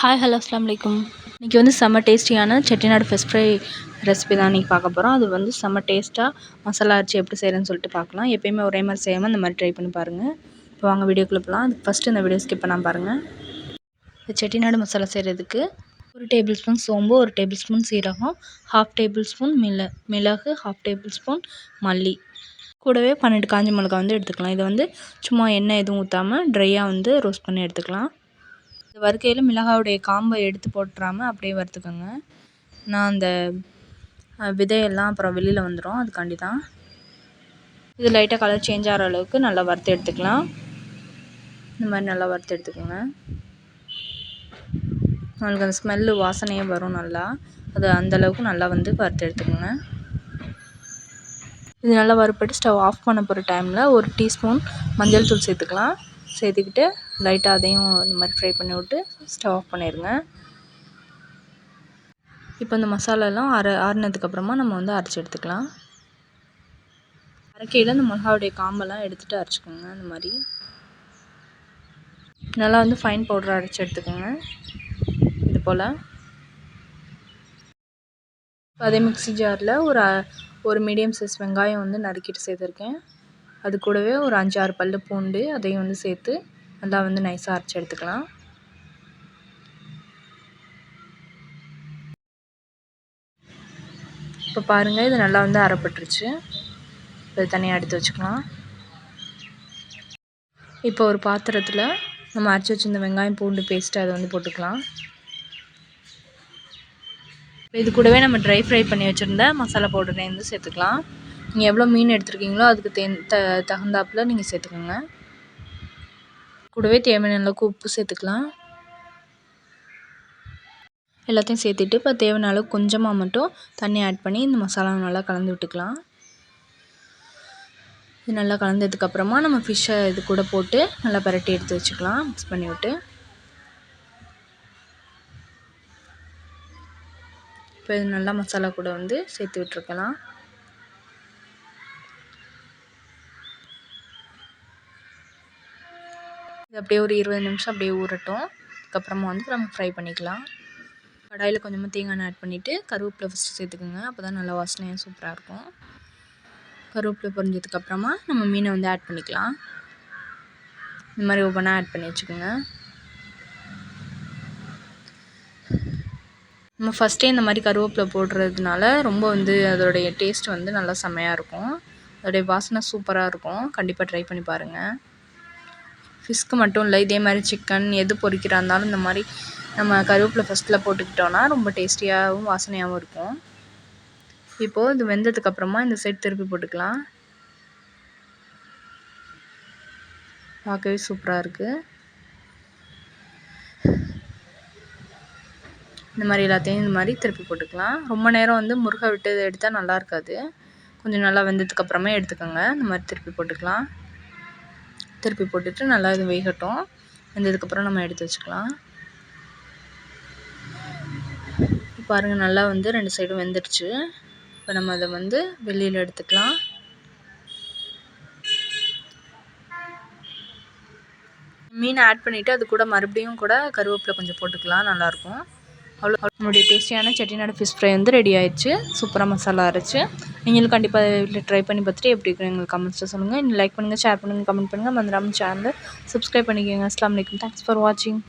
Hi hello அஸ்லாம் வலைக்கும் இன்றைக்கி வந்து செம்ம டேஸ்டியான செட்டிநாடு ஃபிஷ் ஃப்ரை ரெசிபி தான் இன்றைக்கி பார்க்க போகிறோம் அது வந்து செம்ம டேஸ்ட்டாக மசாலா அரைச்சி எப்படி செய்கிறேன்னு சொல்லிட்டு பார்க்கலாம். எப்பயுமே ஒரே மாதிரி செய்யாமல் இந்த மாதிரி ட்ரை பண்ணி பாருங்கள் இப்போ வாங்க வீடியோக்குள்ளே போகலாம் அதுக்கு ஃபஸ்ட்டு இந்த வீடியோ ஸ்கிப் பண்ணால் பாருங்கள் இப்போ செட்டிநாடு மசாலா செய்கிறதுக்கு ஒரு டேபிள் ஸ்பூன் சோம்பு ஒரு டேபிள் ஸ்பூன் சீரகம் ஹாஃப் டேபிள் ஸ்பூன் மிள மிளகு ஹாஃப் டேபிள் ஸ்பூன் மல்லி. கூடவே பன்னெண்டு காஞ்ச மிளகா வந்து எடுத்துக்கலாம். இதை வந்து சும்மா எண்ணெய் எதுவும் ஊற்றாமல் ட்ரையாக வந்து ரோஸ்ட் பண்ணி எடுத்துக்கலாம். வறுக்கையில் மிளகாவுடைய காம்பை எடுத்து போட்டுறாமல் அப்படியே வறுத்துக்கோங்க. நான் அந்த விதையெல்லாம் அப்புறம் வெளியில் வந்துடும் அதுக்காண்டி தான் இது லைட்டாக கலர் சேஞ்ச் ஆகிற அளவுக்கு நல்லா வறுத்து எடுத்துக்கலாம். இந்த மாதிரி நல்லா வறுத்து எடுத்துக்கோங்க. நம்மளுக்கு அந்த ஸ்மெல்லு வாசனையே வரும் நல்லா. அது அந்தளவுக்கு நல்லா வந்து வறுத்து எடுத்துக்கோங்க. இது நல்லா வறுப்பட்டு ஸ்டவ் ஆஃப் பண்ண போகிற டைமில் ஒரு டீஸ்பூன் மஞ்சள் தூள் சேர்த்துக்கலாம். சேர்த்துக்கிட்டு லைட்டாக அதையும் இந்த மாதிரி ஃப்ரை பண்ணி விட்டு ஸ்டவ் ஆஃப் பண்ணிடுங்க இப்போ இந்த மசாலாலாம் அரை ஆறுனதுக்கப்புறமா நம்ம வந்து அரைச்சி எடுத்துக்கலாம். அரைக்கையில் இந்த மிளகாவுடைய காம்பெல்லாம் எடுத்துகிட்டு அரைச்சிக்கோங்க அந்த மாதிரி. நல்லா வந்து ஃபைன் பவுடர் அரைச்சி எடுத்துக்கோங்க. இது போல். அதே மிக்சி ஜாரில் ஒரு ஒரு மீடியம் சைஸ் வெங்காயம் வந்து நறுக்கிட்டு சேர்த்துருக்கேன். அது கூடவே ஒரு அஞ்சு ஆறு பல் பூண்டு அதையும் வந்து சேர்த்து நல்லா வந்து நைஸாக அரைச்சி எடுத்துக்கலாம். இப்போ பாருங்கள் இது நல்லா வந்து அரைப்பட்டுருச்சு. இது தனியாக எடுத்து வச்சுக்கலாம். இப்போ ஒரு பாத்திரத்தில் நம்ம அரைச்சி வச்சுருந்த வெங்காயம் பூண்டு பேஸ்ட்டு அதை வந்து போட்டுக்கலாம். இது கூடவே நம்ம ட்ரை ஃப்ரை பண்ணி வச்சுருந்த மசாலா பவுடரையும் வந்து சேர்த்துக்கலாம். நீங்கள் எவ்வளோ மீன் எடுத்துருக்கீங்களோ அதுக்கு தென் த தகுந்தாப்பில் நீங்கள் சேர்த்துக்கோங்க. கூடவே தேவையான அளவுக்கு உப்பு சேர்த்துக்கலாம். எல்லாத்தையும் சேர்த்துட்டு இப்போ தேவையான அளவுக்கு கொஞ்சமாக மட்டும் தண்ணி ஆட் பண்ணி இந்த மசாலாவை நல்லா கலந்து விட்டுக்கலாம். இது நல்லா கலந்ததுக்கப்புறமா நம்ம ஃபிஷ்ஷை இது கூட போட்டு நல்லா பரட்டி எடுத்து வச்சுக்கலாம். மிக்ஸ் பண்ணி விட்டு. இப்போ இது நல்லா மசாலா கூட வந்து சேர்த்து விட்டுருக்கலாம். இது அப்படியே ஒரு இருபது நிமிஷம் அப்படியே ஊறட்டும். அதுக்கப்புறமா வந்து நம்ம ஃப்ரை பண்ணிக்கலாம். கடாயில் கொஞ்சமாக தேங்காய் எண்ணெய் ஆட் பண்ணிவிட்டு கருவேப்பிலை ஃபஸ்ட்டு சேர்த்துக்கோங்க. அப்போ தான் நல்லா வாசனையாக சூப்பராக இருக்கும். கருவேப்பிலை பொரிஞ்சதுக்கப்புறமா நம்ம மீனை வந்து ஆட் பண்ணிக்கலாம். இந்த மாதிரி ஒவ்வொன்றா ஆட் பண்ணி வச்சுக்கோங்க. நம்ம ஃபஸ்ட்டே இந்த மாதிரி கருவேப்பிலை போடுறதுனால ரொம்ப வந்து அதோடைய டேஸ்ட் வந்து நல்லா செம்மையாக இருக்கும். அதோடைய வாசனை சூப்பராக இருக்கும். கண்டிப்பாக ட்ரை பண்ணி பாருங்கள் ஃபிஷ்க்கு மட்டும் இல்லை இதே மாதிரி சிக்கன் எது பொரிக்கிறா இருந்தாலும் இந்த மாதிரி நம்ம கருவேப்பிலை ஃபஸ்ட்டில் போட்டுக்கிட்டோன்னா ரொம்ப டேஸ்டியாகவும் வாசனையாகவும் இருக்கும். இப்போது இது வெந்ததுக்கப்புறமா இந்த சைட் திருப்பி போட்டுக்கலாம். பார்க்கவே சூப்பராக இருக்குது இந்த மாதிரி எல்லாத்தையும் இந்த மாதிரி திருப்பி போட்டுக்கலாம். ரொம்ப நேரம் வந்து முருகை விட்டு எடுத்தால் நல்லா இருக்காது. கொஞ்சம் நல்லா வெந்ததுக்கப்புறமே எடுத்துக்கோங்க. இந்த மாதிரி திருப்பி போட்டுக்கலாம். திருப்பி போட்டுட்டு நல்லா இது வேகட்டும். வெந்ததுக்கப்புறம் நம்ம எடுத்து வச்சுக்கலாம். பாருங்கள் நல்லா வந்து ரெண்டு சைடும் வெந்துடுச்சு. இப்போ நம்ம அதை வந்து வெளியில் எடுத்துக்கலாம். மீன் ஆட் பண்ணிவிட்டு அது கூட மறுபடியும் கூட கருவேப்பிலை கொஞ்சம் போட்டுக்கலாம். நல்லாயிருக்கும் அவ்வளோ நம்மளுடைய டேஸ்டியான செட்டிநாடு ஃபிஷ் ஃப்ரை வந்து ரெடி ஆயிடுச்சு. சூப்பராக மசாலா அரைச்சு. நீங்களும் கண்டிப்பாக வீட்டில் ட்ரை பண்ணி பார்த்துட்டு எப்படி இருக்குன்னு எங்களுக்கு கமெண்ட்ஸில் சொல்லுங்கள் லைக் பண்ணுங்கள் ஷேர் பண்ணுங்கள் கமெண்ட் பண்ணுங்கள் மந்திராமல் சேனலை சப்ஸ்கிரைப் பண்ணிக்கோங்க. அஸ்லாம் வலைக்கம் தேங்க்ஸ் ஃபார் வாட்சிங்